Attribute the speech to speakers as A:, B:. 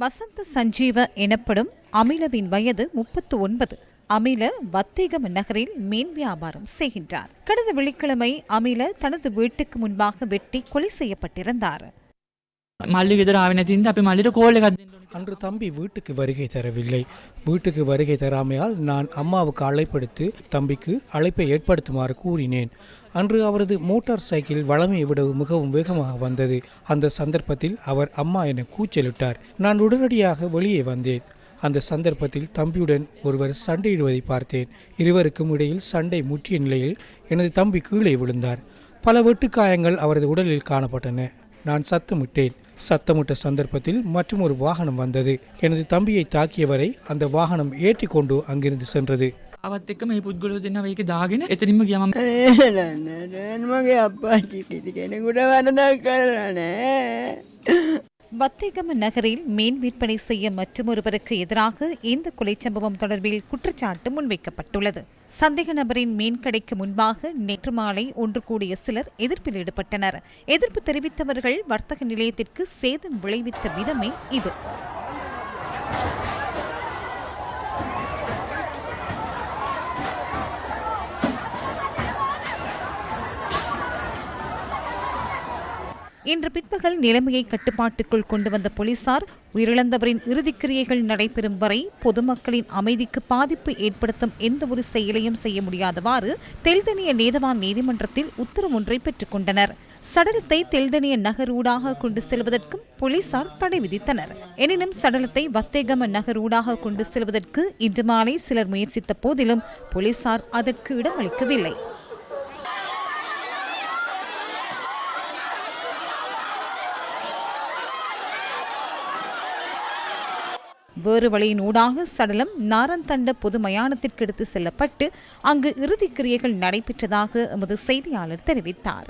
A: வசந்த சஞ்சீவ எனப்படும் அமிலவின் வயது முப்பத்து ஒன்பது அமில வத்தேகம் நகரில் மீன் வியாபாரம் செய்கின்றார். கடந்த வெள்ளிக்கிழமை அமில தனது வீட்டுக்கு முன்பாக வெட்டி கொலை செய்யப்பட்டிருந்தார்.
B: මල්ලි ගෙදර ආවෙ නැති හින්දා අපි මල්ලිට කෝල් එකක් දෙන්න ඕනේ.
C: அன்று தம்பி வீட்டுக்கு வருகை தரவில்லை வீட்டுக்கு வருகை தராமையால் நான் அம்மாவுக்கு அழைப்படுத்தி தம்பிக்கு அழைப்பை ஏற்படுத்துமாறு கூறினேன் அன்று அவரது மோட்டார் சைக்கிள் வளமையை விட மிகவும் வேகமாக வந்தது அந்த சந்தர்ப்பத்தில் அவர் அம்மா என கூச்சலிட்டார் நான் உடனடியாக வெளியே வந்தேன் அந்த சந்தர்ப்பத்தில் தம்பியுடன் ஒருவர் சண்டையிடுவதை பார்த்தேன் இருவருக்கும் இடையில் சண்டை முற்றிய நிலையில் எனது தம்பி கீழே விழுந்தார் பல வெட்டுக்காயங்கள் அவரது உடலில் காணப்பட்டன நான் சத்தமிட்டேன் சத்தமிட்ட சந்தர்ப்பத்தில் மற்றும் ஒரு வாகனம் வந்தது எனது தம்பியை தாக்கியவரை அந்த வாகனம் ஏற்றி கொண்டு அங்கிருந்து சென்றது
B: ආවත් එක්ක මේ පුද්ගලයෝ දෙන්නා ඒක දාගෙන එතනින්ම ගියා මම
D: නෑ මගේ අප්පාචි කිසි කෙනෙකුට වරදක් කරලා නෑ.
A: வத்தேகம் நகரில் மீன் விற்பனை செய்ய மற்றொருவருக்கு எதிராக இந்த கொலை சம்பவம் தொடர்பில் குற்றச்சாட்டு முன்வைக்கப்பட்டுள்ளது. சந்தேக நபரின் மீன் கடைக்கு முன்பாக நேற்று மாலை ஒன்று கூடிய சிலர் எதிர்ப்பில் ஈடுபட்டனர். எதிர்ப்பு தெரிவித்தவர்கள் வர்த்தக நிலையத்திற்கு சேதம் விளைவித்த விதமே இது. இன்று பிற்பகல் நிலைமையை கட்டுப்பாட்டுக்குள் கொண்டு வந்த போலீசார் உயிரிழந்தவரின் இறுதிக்கிரியைகள் நடைபெறும் வரை பொதுமக்களின் அமைதிக்கு பாதிப்பு ஏற்படுத்தும் எந்த ஒரு செயலையும் செய்ய முடியாதவாறு தெல்தனிய நீதவான் நீதிமன்றத்தில் உத்தரவு ஒன்றை பெற்றுக் கொண்டனர். சடலத்தை தெல்தனிய நகரூடாக கொண்டு செல்வதற்கும் போலீசார் தடை விதித்தனர். எனினும் சடலத்தை வத்தேகம நகரூடாக கொண்டு செல்வதற்கு இன்று மாலை சிலர் முயற்சித்த போதிலும் போலீசார் அதற்கு இடமளிக்கவில்லை. வேறு வழியின் ஊடாக சடலம் நாரந்தண்ட பொது மயானத்திற்கு எடுத்து செல்லப்பட்டு அங்கு இறுதிக்கிரியைகள் நடைபெற்றதாக எமது செய்தியாளர் தெரிவித்தார்.